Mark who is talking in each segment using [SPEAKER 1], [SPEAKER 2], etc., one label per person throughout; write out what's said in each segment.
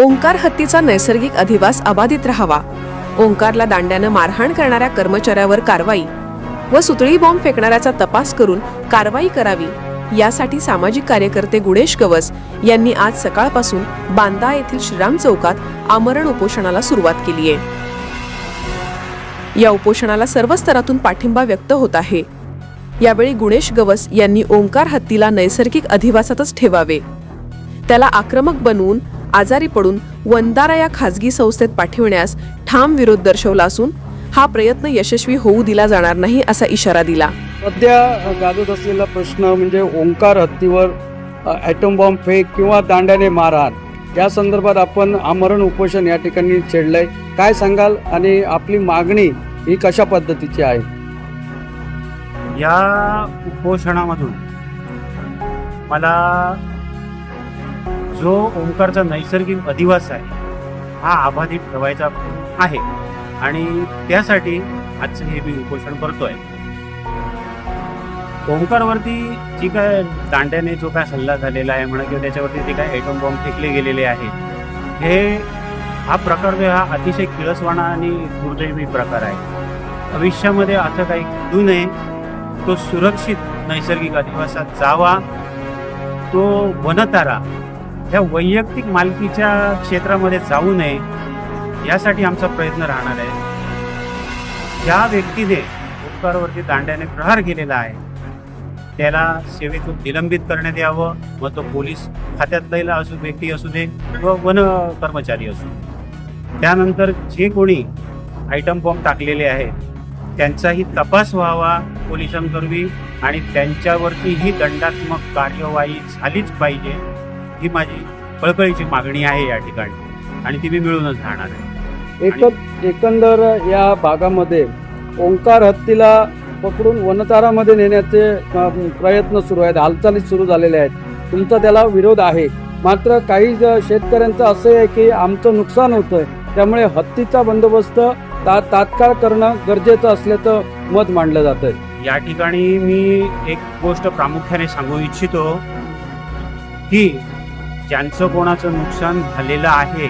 [SPEAKER 1] ओंकार हत्तीचा नैसर्गिक अधिवास अबाधित राहावा. ओंकारला दांड्यानं मारहाण करणाऱ्या कर्मचाऱ्यावर कारवाई व सुतळी बॉम्ब फेकणाऱ्याचा तपास करून कारवाई करावी यासाठी सामाजिक कार्यकर्ते गुणेश कवस यांनी आज सकाळपासून बांदा येथील श्रीराम चौकात आमरण उपोषणाला सुरुवात केली आहे. या उपोषणाला सर्व स्तरातून पाठिंबा व्यक्त होत आहे. यावेळी गुणेश गवस यांनी ओंकार हत्तीला नैसर्गिक अधिवासातच ठेवावे. त्याला आक्रमक बनवून आजारी पडून वंदारा या खासगी संस्थेत पाठविण्यास ठाम विरोध दर्शवला असून हा प्रयत्न यशस्वी होऊ दिला जाणार नाही असा इशारा दिला.
[SPEAKER 2] सध्या गाजत असलेला प्रश्न म्हणजे ओंकार हत्तीवर ॲटम बॉम्ब फेक किंवा दांड्याने मारहाण. या संदर्भात आपण आमरण उपोषण या ठिकाणी छेडलंय. काय सांगाल आणि आपली मागणी ही कशा पद्धतीची आहे?
[SPEAKER 3] या उपोषणामधून मला जो ओंकारचा नैसर्गिक अधिवास आहे हा अबाधित ठेवायचा आहे? आणि त्यासाठी आजचं हे मी उपोषण करतोय. ओंकारवरती जी काय दांड्याने जो काय हल्ला झालेला आहे म्हणा किंवा त्याच्यावरती जे काय एटम बॉम्ब फेकले गेलेले आहेत हे हा प्रकार जो हा अतिशय किळसवाणा आणि दुर्दैवी प्रकार आहे. भविष्यामध्ये असं काही घडू नये. तो सुरक्षित नैसर्गिक अधिवासात जावा. तो वनतारा ह्या वैयक्तिक मालकीच्या क्षेत्रामध्ये जाऊ नये यासाठी आमचा प्रयत्न राहणार आहे. ज्या व्यक्तीने उपकारवरती दांड्याने प्रहार केलेला आहे त्याला सेवेतून निलंबित करण्यात यावं मग तो पोलीस खात्यातला असू व्यक्ती असू दे व वन कर्मचारी असू त्यानंतर जे कोणी आयटम बॉम्ब टाकलेले आहेत त्यांचाही तपास व्हावा पोलिसांकरवी आणि त्यांच्यावरती ही दंडात्मक कार्यवाही झालीच पाहिजे. ही माझी कळकळीची मागणी आहे या ठिकाणी. आणि ती मी मिळूनच राहणार आहे.
[SPEAKER 2] एक एकंदर या भागामध्ये ओंकार हत्तीला पकडून वनतारामध्ये नेण्याचे प्रयत्न सुरू आहेत हालचाली सुरू झालेल्या आहेत. तुमचा त्याला विरोध आहे. मात्र काही शेतकऱ्यांचं असं आहे की आमचं नुकसान होतंय. त्यामुळे हत्तीचा बंदोबस्त ता तात्काळ करणं गरजेचं असल्याचं मत मांडलं जात आहे
[SPEAKER 3] या ठिकाणी मी एक गोष्ट प्रामुख्याने सांगू इच्छितो की ज्यांचं कोणाचं नुकसान झालेलं आहे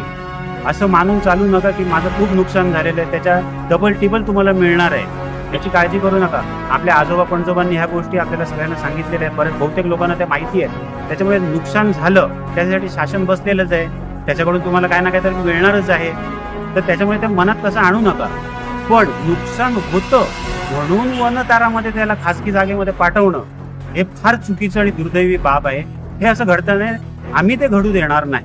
[SPEAKER 3] असं मानून चालू नका की माझं खूप नुकसान झालेलं आहे त्याच्या डबल टिबल तुम्हाला मिळणार आहे. याची काळजी करू नका. आपल्या आजोबा पणजोबांनी ह्या गोष्टी आपल्याला सगळ्यांना सांगितलेल्या आहेत. बरेच बहुतेक लोकांना त्या माहिती आहे त्याच्यामुळे नुकसान झालं त्याच्यासाठी शासन बसलेलंच आहे. त्याच्याकडून तुम्हाला काय ना काय तरी मिळणारच आहे. तर त्याच्यामुळे ते मनात तसं आणू नका. पण नुकसान होतं म्हणून वनतारामध्ये त्याला खासगी जागेमध्ये पाठवणं हे फार चुकीचं आणि दुर्दैवी बाब आहे. हे असं घडतं नाही आम्ही ते घडू देणार नाही.